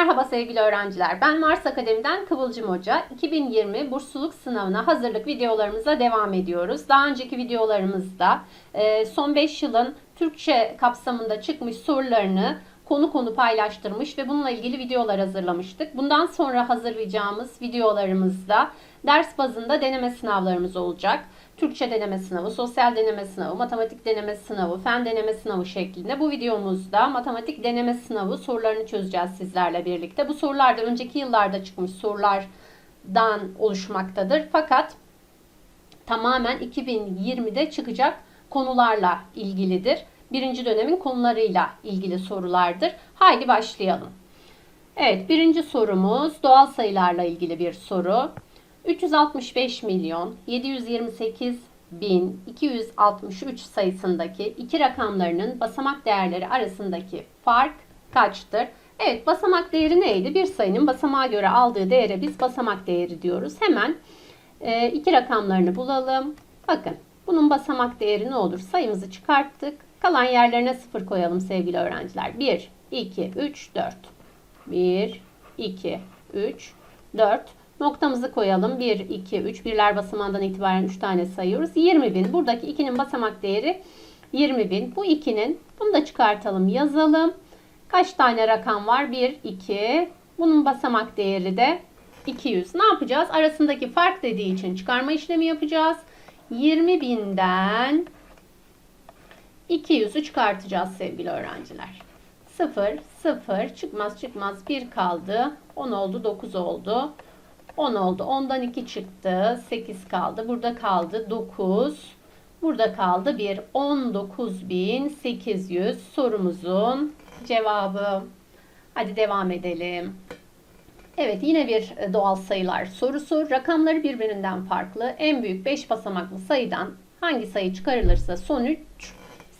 Merhaba sevgili öğrenciler. Ben Mars Akademi'den Kıvılcım Hoca. 2020 bursluluk sınavına hazırlık videolarımıza devam ediyoruz. Daha önceki videolarımızda e, son 5 yılın Türkçe kapsamında çıkmış sorularını konu konu paylaştırmış ve bununla ilgili videolar hazırlamıştık. Bundan sonra hazırlayacağımız videolarımızda ders bazında deneme sınavlarımız olacak. Türkçe deneme sınavı, sosyal deneme sınavı, matematik deneme sınavı, fen deneme sınavı şeklinde. Bu videomuzda matematik deneme sınavı sorularını çözeceğiz sizlerle birlikte. Bu sorular da önceki yıllarda çıkmış sorulardan oluşmaktadır. Fakat tamamen 2020'de çıkacak konularla ilgilidir. Birinci dönemin konularıyla ilgili sorulardır. Haydi başlayalım. Evet birinci sorumuz doğal sayılarla ilgili bir soru. 365 milyon 728 bin 263 sayısındaki iki rakamlarının basamak değerleri arasındaki fark kaçtır? Evet basamak değeri neydi? Bir sayının basamağa göre aldığı değere biz basamak değeri diyoruz. Hemen e, iki rakamlarını bulalım. Bakın bunun basamak değeri ne olur? Sayımızı çıkarttık. Kalan yerlerine sıfır koyalım sevgili öğrenciler. 1, 2, 3, 4. 1, 2, 3, 4. Noktamızı koyalım. 1, 2, 3. Birler basamağından itibaren 3 tane sayıyoruz. 20 bin. Buradaki 2'nin basamak değeri 20 bin. Bu 2'nin bunu da çıkartalım yazalım. Kaç tane rakam var? 1, 2. Bunun basamak değeri de 200. Ne yapacağız? Arasındaki fark dediği için çıkarma işlemi yapacağız. 20 binden 200'ü çıkartacağız sevgili öğrenciler. 0, 0 çıkmaz çıkmaz 1 kaldı. 10 oldu 9 oldu. 10 oldu. 10'dan 2 çıktı. 8 kaldı. Burada kaldı 9. Burada kaldı 1. 19.800 sorumuzun cevabı. Hadi devam edelim. Evet yine bir e, doğal sayılar sorusu. Rakamları birbirinden farklı. En büyük 5 basamaklı sayıdan hangi sayı çıkarılırsa sonuç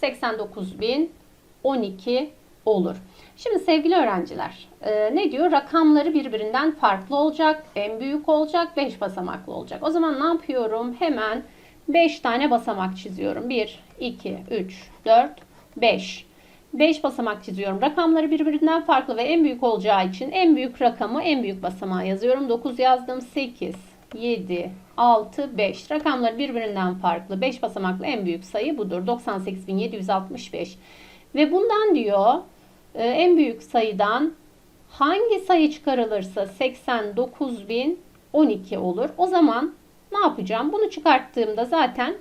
89.012 olur. Şimdi sevgili öğrenciler e, ne diyor? Rakamları birbirinden farklı olacak. En büyük olacak. 5 basamaklı olacak. O zaman ne yapıyorum? Hemen 5 tane basamak çiziyorum. 1, 2, 3, 4, 5. 5 basamak çiziyorum. Rakamları birbirinden farklı ve en büyük olacağı için en büyük rakamı en büyük basamağa yazıyorum. 9 yazdım. 8, 7, 6, 5. Rakamları birbirinden farklı. 5 basamaklı en büyük sayı budur. 98.765. Ve bundan diyor en büyük sayıdan hangi sayı çıkarılırsa 89.012 olur. O zaman ne yapacağım? Bunu çıkarttığımda zaten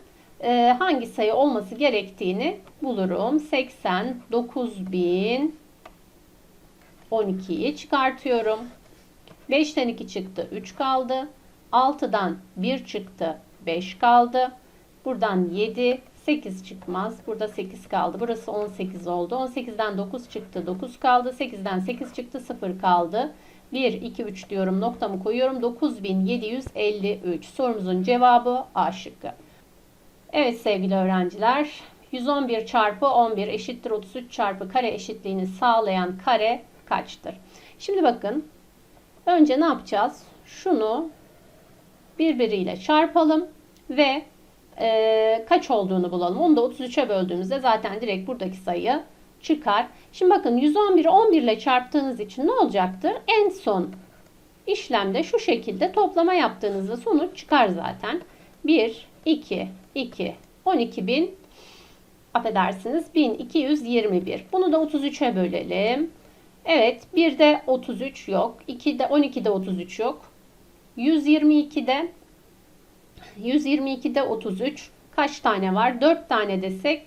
e, hangi sayı olması gerektiğini bulurum. 89.012'yi çıkartıyorum. 5'ten 2 çıktı 3 kaldı. 6'dan 1 çıktı 5 kaldı. Buradan 7, 8 çıkmaz. Burada 8 kaldı. Burası 18 oldu. 18'den 9 çıktı. 9 kaldı. 8'den 8 çıktı. 0 kaldı. 1, 2, 3 diyorum. Noktamı koyuyorum. 9753. Sorumuzun cevabı A şıkkı. Evet sevgili öğrenciler. 111 çarpı 11 eşittir 33 çarpı kare eşitliğini sağlayan kare kaçtır? Şimdi bakın. Önce ne yapacağız? Şunu birbiriyle çarpalım ve e, kaç olduğunu bulalım. Onu da 33'e böldüğümüzde zaten direkt buradaki sayı çıkar. Şimdi bakın 111'i 11 ile çarptığınız için ne olacaktır? En son işlemde şu şekilde toplama yaptığınızda sonuç çıkar zaten. 1, 2, 2, 12.000 affedersiniz 1221. Bunu da 33'e bölelim. Evet 1'de 33 yok. 2'de 12'de 33 yok. 122'de 122'de 33 kaç tane var? 4 tane desek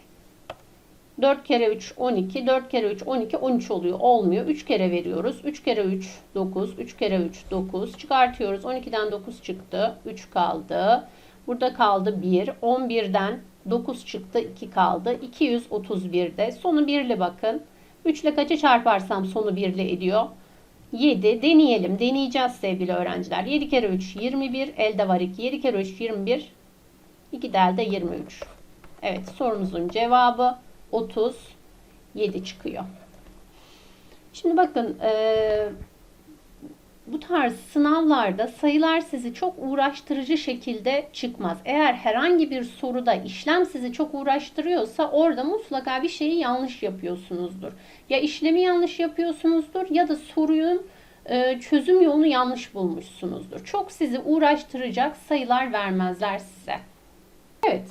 4 kere 3 12, 4 kere 3 12, 13 oluyor. Olmuyor. 3 kere veriyoruz. 3 kere 3 9, 3 kere 3 9. Çıkartıyoruz. 12'den 9 çıktı. 3 kaldı. Burada kaldı 1. 11'den 9 çıktı. 2 kaldı. 231'de. Sonu 1'li bakın. 3 ile kaçı çarparsam sonu 1'li ediyor. 7 deneyelim. Deneyeceğiz sevgili öğrenciler. 7 kere 3 21. Elde var 2. 7 kere 3 21. 2 de elde 23. Evet sorumuzun cevabı 37 çıkıyor. Şimdi bakın e, bu tarz sınavlarda sayılar sizi çok uğraştırıcı şekilde çıkmaz. Eğer herhangi bir soruda işlem sizi çok uğraştırıyorsa orada mutlaka bir şeyi yanlış yapıyorsunuzdur. Ya işlemi yanlış yapıyorsunuzdur ya da sorunun e, çözüm yolunu yanlış bulmuşsunuzdur. Çok sizi uğraştıracak sayılar vermezler size. Evet.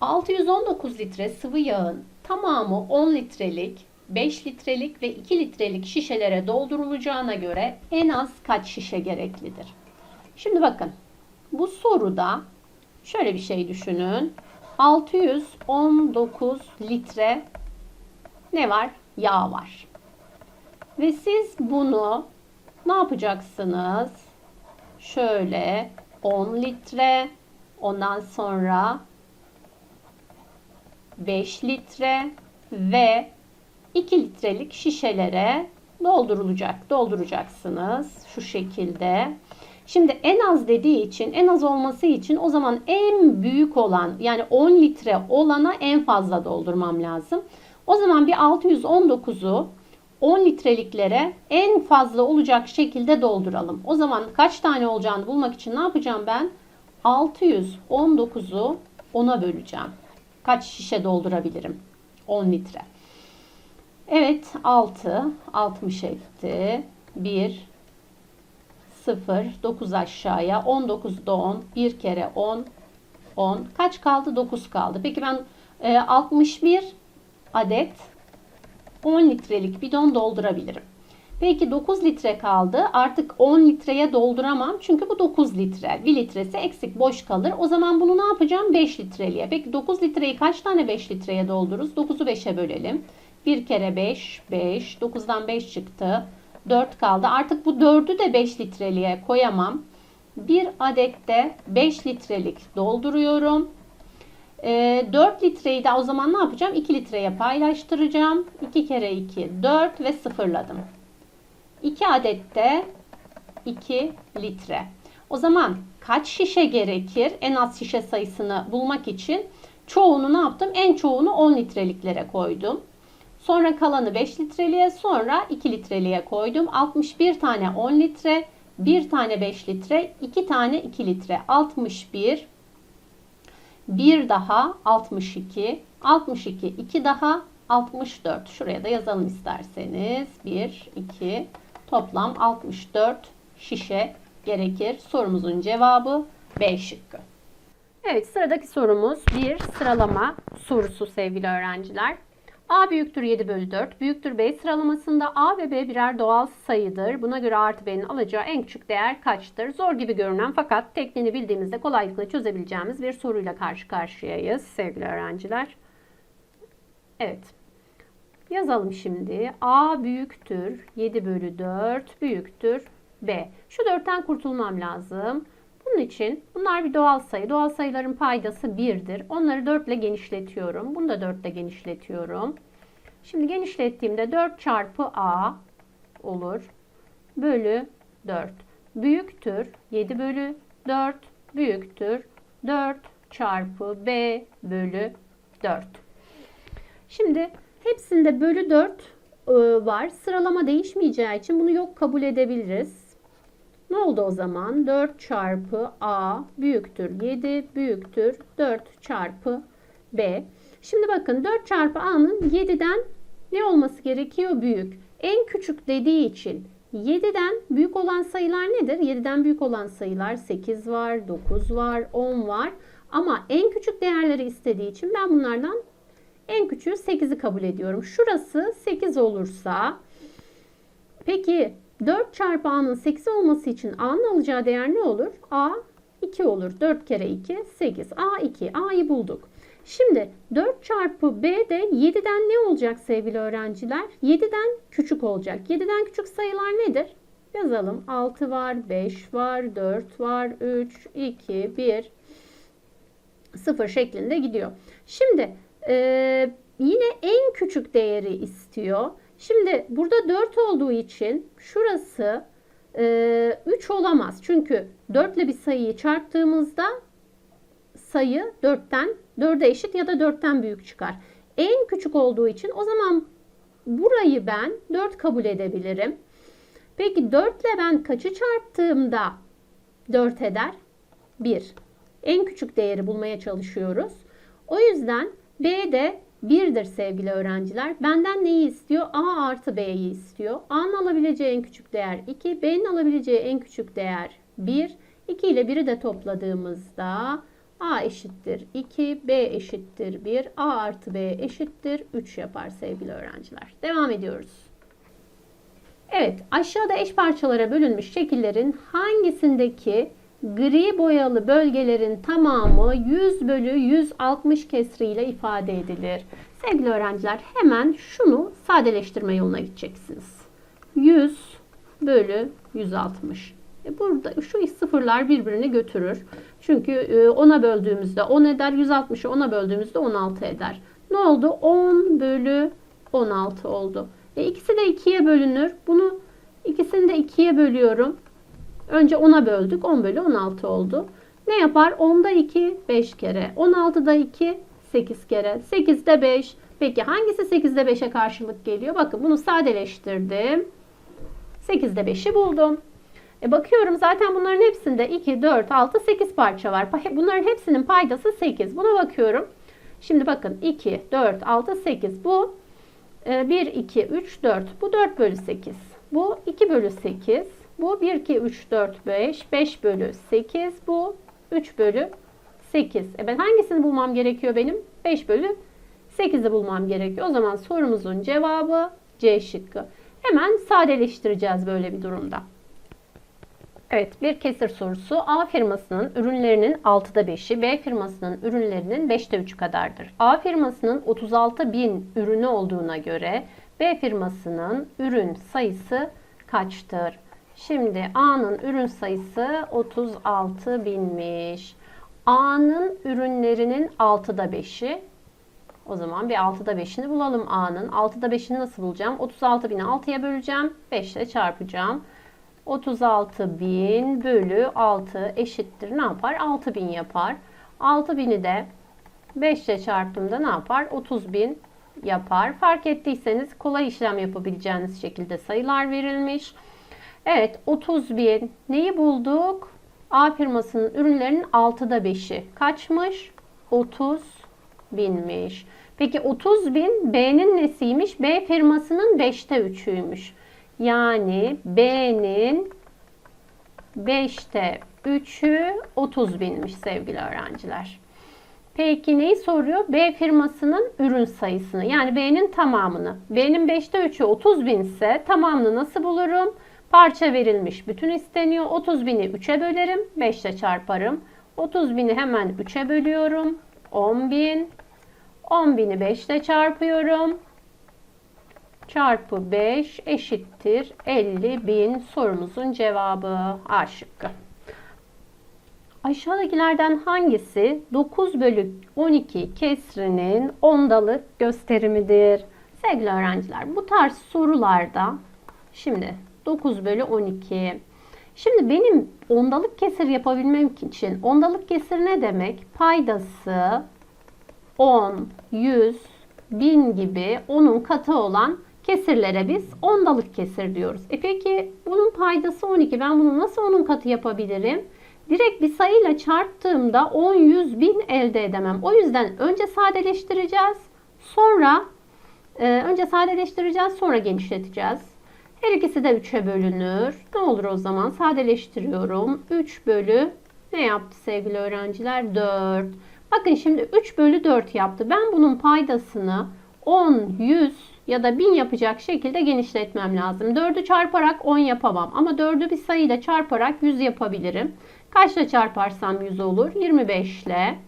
619 litre sıvı yağın tamamı 10 litrelik, 5 litrelik ve 2 litrelik şişelere doldurulacağına göre en az kaç şişe gereklidir? Şimdi bakın. Bu soruda şöyle bir şey düşünün. 619 litre ne var? Yağ var. Ve siz bunu ne yapacaksınız? Şöyle 10 litre ondan sonra 5 litre ve 2 litrelik şişelere doldurulacak. Dolduracaksınız şu şekilde. Şimdi en az dediği için, en az olması için o zaman en büyük olan yani 10 litre olana en fazla doldurmam lazım. O zaman bir 619'u 10 litreliklere en fazla olacak şekilde dolduralım. O zaman kaç tane olacağını bulmak için ne yapacağım ben? 619'u 10'a böleceğim. Kaç şişe doldurabilirim? 10 litre. Evet 6 60 etti. 1 0 9 aşağıya 19 da 10 bir kere 10 10 kaç kaldı? 9 kaldı. Peki ben e, 61 adet 10 litrelik bidon doldurabilirim. Peki 9 litre kaldı. Artık 10 litreye dolduramam. Çünkü bu 9 litre. 1 litresi eksik boş kalır. O zaman bunu ne yapacağım? 5 litreliğe. Peki 9 litreyi kaç tane 5 litreye doldururuz? 9'u 5'e bölelim 1 kere 5 5 9'dan 5 çıktı 4 kaldı. Artık bu 4'ü de 5 litreliğe koyamam. Bir adet de 5 litrelik dolduruyorum. E, ee, 4 litreyi de o zaman ne yapacağım? 2 litreye paylaştıracağım. 2 kere 2 4 ve sıfırladım. 2 adet de 2 litre. O zaman kaç şişe gerekir? En az şişe sayısını bulmak için çoğunu ne yaptım? En çoğunu 10 litreliklere koydum. Sonra kalanı 5 litreliğe sonra 2 litreliğe koydum. 61 tane 10 litre, 1 tane 5 litre, 2 tane 2 litre. 61, 1 daha 62, 62, 2 daha 64. Şuraya da yazalım isterseniz. 1, 2, toplam 64 şişe gerekir. Sorumuzun cevabı B şıkkı. Evet sıradaki sorumuz bir sıralama sorusu sevgili öğrenciler. A büyüktür 7 bölü 4 büyüktür B sıralamasında A ve B birer doğal sayıdır. Buna göre artı B'nin alacağı en küçük değer kaçtır? Zor gibi görünen fakat tekniğini bildiğimizde kolaylıkla çözebileceğimiz bir soruyla karşı karşıyayız sevgili öğrenciler. Evet. Yazalım şimdi. A büyüktür 7 bölü 4 büyüktür B. Şu 4'ten kurtulmam lazım. Bunun için bunlar bir doğal sayı. Doğal sayıların paydası 1'dir. Onları 4 ile genişletiyorum. Bunu da 4 ile genişletiyorum. Şimdi genişlettiğimde 4 çarpı a olur. Bölü 4. Büyüktür 7 bölü 4 büyüktür 4 çarpı b bölü 4. Şimdi hepsinde bölü 4 ıı, var. Sıralama değişmeyeceği için bunu yok kabul edebiliriz. Ne oldu o zaman? 4 çarpı A büyüktür 7 büyüktür 4 çarpı B. Şimdi bakın 4 çarpı A'nın 7'den ne olması gerekiyor? Büyük. En küçük dediği için 7'den büyük olan sayılar nedir? 7'den büyük olan sayılar 8 var, 9 var, 10 var. Ama en küçük değerleri istediği için ben bunlardan en küçüğü 8'i kabul ediyorum. Şurası 8 olursa peki 4 çarpı a'nın 8 olması için a'nın alacağı değer ne olur? a 2 olur. 4 kere 2 8. a 2. a'yı bulduk. Şimdi 4 çarpı b de 7'den ne olacak sevgili öğrenciler? 7'den küçük olacak. 7'den küçük sayılar nedir? Yazalım. 6 var, 5 var, 4 var, 3, 2, 1, 0 şeklinde gidiyor. Şimdi e, yine en küçük değeri istiyor. Şimdi burada 4 olduğu için şurası e, 3 olamaz. Çünkü 4 ile bir sayıyı çarptığımızda sayı 4'ten 4'e eşit ya da 4'ten büyük çıkar. En küçük olduğu için o zaman burayı ben 4 kabul edebilirim. Peki 4 ile ben kaçı çarptığımda 4 eder? 1. En küçük değeri bulmaya çalışıyoruz. O yüzden B de 1'dir sevgili öğrenciler. Benden neyi istiyor? A artı B'yi istiyor. A'nın alabileceği en küçük değer 2. B'nin alabileceği en küçük değer 1. 2 ile 1'i de topladığımızda A eşittir 2, B eşittir 1, A artı B eşittir 3 yapar sevgili öğrenciler. Devam ediyoruz. Evet, aşağıda eş parçalara bölünmüş şekillerin hangisindeki gri boyalı bölgelerin tamamı 100 bölü 160 kesriyle ifade edilir? Sevgili öğrenciler hemen şunu sadeleştirme yoluna gideceksiniz. 100 bölü 160. E burada şu sıfırlar birbirini götürür. Çünkü 10'a böldüğümüzde 10 eder, 160'ı 10'a böldüğümüzde 16 eder. Ne oldu? 10 bölü 16 oldu. E ikisi de 2'ye bölünür. Bunu ikisini de 2'ye bölüyorum. Önce 10'a böldük. 10 bölü 16 oldu. Ne yapar? 10'da 2 5 kere. 16'da 2 8 kere. 8'de 5. Peki hangisi 8'de 5'e karşılık geliyor? Bakın bunu sadeleştirdim. 8'de 5'i buldum. E bakıyorum zaten bunların hepsinde 2, 4, 6, 8 parça var. Bunların hepsinin paydası 8. Buna bakıyorum. Şimdi bakın 2, 4, 6, 8. Bu 1, 2, 3, 4. Bu 4 bölü 8. Bu 2 bölü 8. Bu 1, 2, 3, 4, 5. 5 bölü 8. Bu 3 bölü 8. E ben hangisini bulmam gerekiyor benim? 5 bölü 8'i bulmam gerekiyor. O zaman sorumuzun cevabı C şıkkı. Hemen sadeleştireceğiz böyle bir durumda. Evet bir kesir sorusu. A firmasının ürünlerinin 6'da 5'i, B firmasının ürünlerinin 5'te 3'ü kadardır. A firmasının 36 bin ürünü olduğuna göre B firmasının ürün sayısı kaçtır? Şimdi A'nın ürün sayısı 36 binmiş. A'nın ürünlerinin 6'da 5'i. O zaman bir 6'da 5'ini bulalım A'nın. 6'da 5'ini nasıl bulacağım? 36 bini 6'ya böleceğim. 5 ile çarpacağım. 36 bin bölü 6 eşittir ne yapar? 6 bin yapar. 6 bini de 5 ile çarptığımda ne yapar? 30 bin yapar. Fark ettiyseniz kolay işlem yapabileceğiniz şekilde sayılar verilmiş. Evet 30 bin neyi bulduk? A firmasının ürünlerinin 6'da 5'i kaçmış? 30 binmiş. Peki 30 bin B'nin nesiymiş? B firmasının 5'te 3'üymüş. Yani B'nin 5'te 3'ü 30 binmiş sevgili öğrenciler. Peki neyi soruyor? B firmasının ürün sayısını yani B'nin tamamını. B'nin 5'te 3'ü 30 bin ise tamamını nasıl bulurum? Parça verilmiş bütün isteniyor. 30 bini 3'e bölerim. 5 ile çarparım. 30 bini hemen 3'e bölüyorum. 10 bin. 10 bini 5 ile çarpıyorum çarpı 5 eşittir 50 bin sorumuzun cevabı A şıkkı. Aşağıdakilerden hangisi 9 bölü 12 kesrinin ondalık gösterimidir? Sevgili öğrenciler bu tarz sorularda şimdi 9 bölü 12 Şimdi benim ondalık kesir yapabilmem için ondalık kesir ne demek? Paydası 10, 100, 1000 gibi onun katı olan kesirlere biz ondalık kesir diyoruz. E peki bunun paydası 12. Ben bunu nasıl onun katı yapabilirim? Direkt bir sayıyla çarptığımda 10, 100, 1000 elde edemem. O yüzden önce sadeleştireceğiz. Sonra e, önce sadeleştireceğiz sonra genişleteceğiz. Her ikisi de 3'e bölünür. Ne olur o zaman? Sadeleştiriyorum. 3 bölü ne yaptı sevgili öğrenciler? 4. Bakın şimdi 3 bölü 4 yaptı. Ben bunun paydasını 10, 100, ya da 1000 yapacak şekilde genişletmem lazım. 4'ü çarparak 10 yapamam ama 4'ü bir sayıyla çarparak 100 yapabilirim. Kaçla çarparsam 100 olur? 25 ile.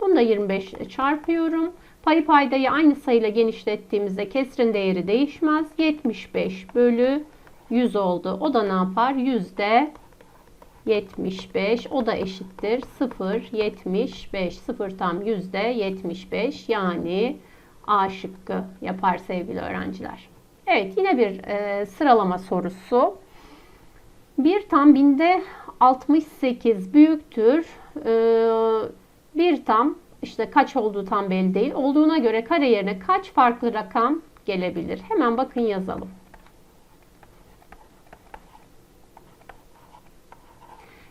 Bunu da 25 ile çarpıyorum. Payı paydayı aynı sayıyla genişlettiğimizde kesrin değeri değişmez. 75 bölü 100 oldu. O da ne yapar? Yüzde 75. O da eşittir. 0, 75. 0 tam yüzde 75. Yani A şıkkı yapar sevgili öğrenciler. Evet yine bir e, sıralama sorusu. Bir tam binde 68 büyüktür. E, bir tam işte kaç olduğu tam belli değil. Olduğuna göre kare yerine kaç farklı rakam gelebilir? Hemen bakın yazalım.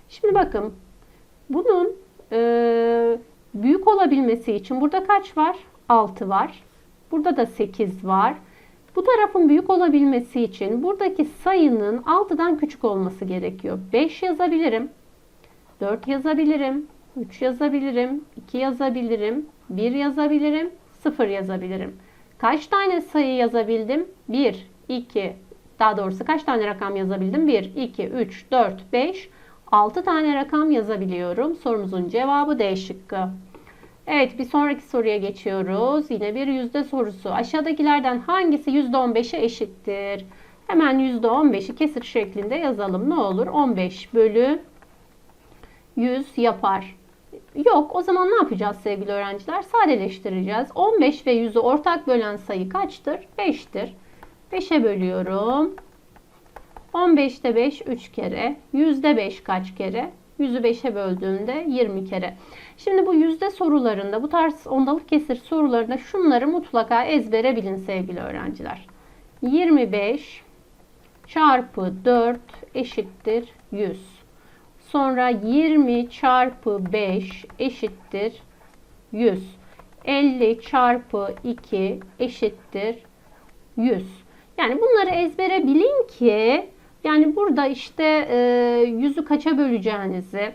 Şimdi bakın bunun e, büyük olabilmesi için burada kaç var? 6 var. Burada da 8 var. Bu tarafın büyük olabilmesi için buradaki sayının 6'dan küçük olması gerekiyor. 5 yazabilirim. 4 yazabilirim. 3 yazabilirim. 2 yazabilirim. 1 yazabilirim. 0 yazabilirim. Kaç tane sayı yazabildim? 1, 2, daha doğrusu kaç tane rakam yazabildim? 1, 2, 3, 4, 5, 6 tane rakam yazabiliyorum. Sorumuzun cevabı D şıkkı. Evet bir sonraki soruya geçiyoruz. Yine bir yüzde sorusu. Aşağıdakilerden hangisi yüzde 15'e eşittir? Hemen yüzde 15'i kesir şeklinde yazalım. Ne olur? 15 bölü 100 yapar. Yok o zaman ne yapacağız sevgili öğrenciler? Sadeleştireceğiz. 15 ve 100'ü ortak bölen sayı kaçtır? 5'tir. 5'e bölüyorum. 15'te 5 3 kere. Yüzde 5 kaç kere? 100'ü 5'e böldüğümde 20 kere. Şimdi bu yüzde sorularında, bu tarz ondalık kesir sorularında şunları mutlaka ezbere bilin sevgili öğrenciler. 25 çarpı 4 eşittir 100. Sonra 20 çarpı 5 eşittir 100. 50 çarpı 2 eşittir 100. Yani bunları ezbere bilin ki yani burada işte e, yüzü kaça böleceğinizi,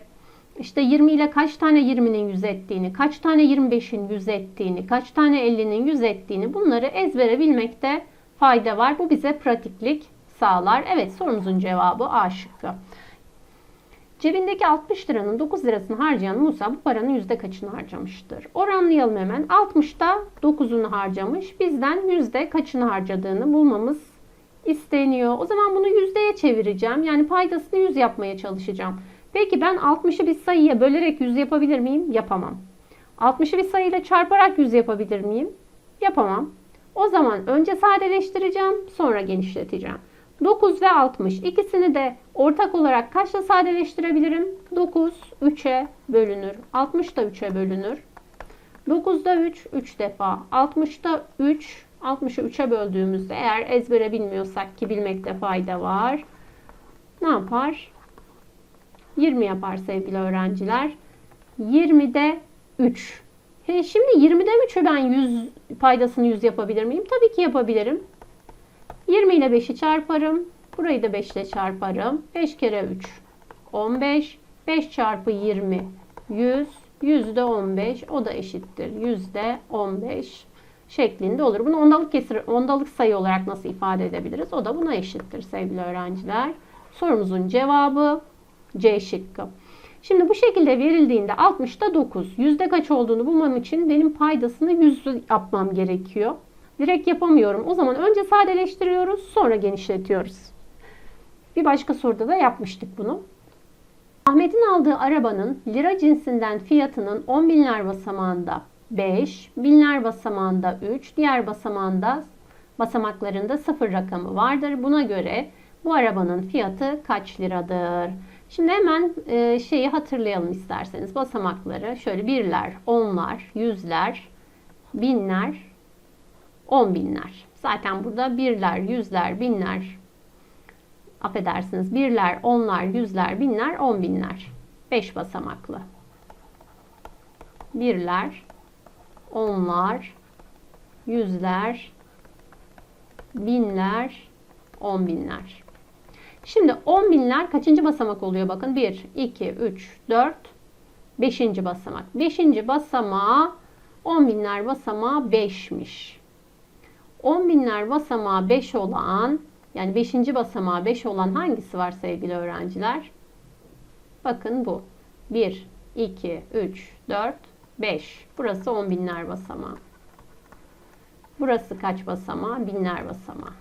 işte 20 ile kaç tane 20'nin yüz ettiğini, kaç tane 25'in yüz ettiğini, kaç tane 50'nin yüz ettiğini bunları ezbere bilmekte fayda var. Bu bize pratiklik sağlar. Evet sorumuzun cevabı A şıkkı. Cebindeki 60 liranın 9 lirasını harcayan Musa bu paranın yüzde kaçını harcamıştır? Oranlayalım hemen. 60'ta 9'unu harcamış. Bizden yüzde kaçını harcadığını bulmamız isteniyor. O zaman bunu yüzdeye çevireceğim. Yani paydasını 100 yapmaya çalışacağım. Peki ben 60'ı bir sayıya bölerek 100 yapabilir miyim? Yapamam. 60'ı bir sayıyla çarparak 100 yapabilir miyim? Yapamam. O zaman önce sadeleştireceğim, sonra genişleteceğim. 9 ve 60 ikisini de ortak olarak kaçla sadeleştirebilirim? 9 3'e bölünür. 60 da 3'e bölünür. 9'da 3 3 defa. 60'da 3 60'ı 3'e böldüğümüzde eğer ezbere bilmiyorsak ki bilmekte fayda var. Ne yapar? 20 yapar sevgili öğrenciler. 20'de 3. He, şimdi 20'de 3'ü ben 100 paydasını 100 yapabilir miyim? Tabii ki yapabilirim. 20 ile 5'i çarparım. Burayı da 5 ile çarparım. 5 kere 3 15. 5 çarpı 20 100. Yüzde 15 o da eşittir. Yüzde 15 şeklinde olur. Bunu ondalık kesir, ondalık sayı olarak nasıl ifade edebiliriz? O da buna eşittir sevgili öğrenciler. Sorumuzun cevabı C şıkkı. Şimdi bu şekilde verildiğinde 60'ta 9. Yüzde kaç olduğunu bulmam için benim paydasını 100 yapmam gerekiyor. Direkt yapamıyorum. O zaman önce sadeleştiriyoruz, sonra genişletiyoruz. Bir başka soruda da yapmıştık bunu. Ahmet'in aldığı arabanın lira cinsinden fiyatının 10 binler basamağında 5, binler basamağında 3, diğer basamağında basamaklarında 0 rakamı vardır. Buna göre bu arabanın fiyatı kaç liradır? Şimdi hemen e, şeyi hatırlayalım isterseniz. Basamakları şöyle birler, onlar, yüzler, binler, on binler. Zaten burada birler, yüzler, binler, affedersiniz birler, onlar, yüzler, binler, on binler. Beş basamaklı. Birler, onlar, yüzler, binler, on binler. Şimdi on binler kaçıncı basamak oluyor? Bakın 1, 2, 3, 4, 5. basamak. 5. basamağı 10 binler basamağı 5'miş. 10 binler basamağı 5 olan yani 5. basamağı 5 olan hangisi var sevgili öğrenciler? Bakın bu. 1, 2, 3, 4, 5. Burası 10 binler basamağı. Burası kaç basamağı? Binler basamağı.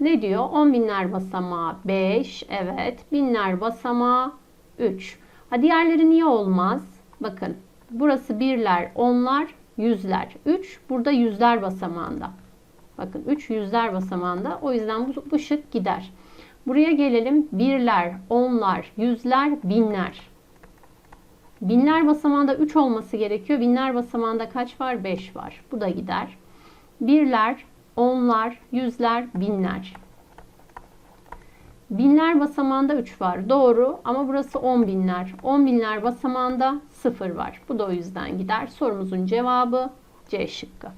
Ne diyor? 10 binler basamağı 5. Evet. Binler basamağı 3. Ha diğerleri niye olmaz? Bakın. Burası birler, onlar, yüzler. 3 burada yüzler basamağında. Bakın 3 yüzler basamağında. O yüzden bu, bu şık gider. Buraya gelelim. Birler, onlar, yüzler, binler. Binler basamağında 3 olması gerekiyor. Binler basamağında kaç var? 5 var. Bu da gider. Birler, onlar, yüzler, binler. Binler basamağında 3 var. Doğru ama burası 10 binler. 10 binler basamağında 0 var. Bu da o yüzden gider. Sorumuzun cevabı C şıkkı.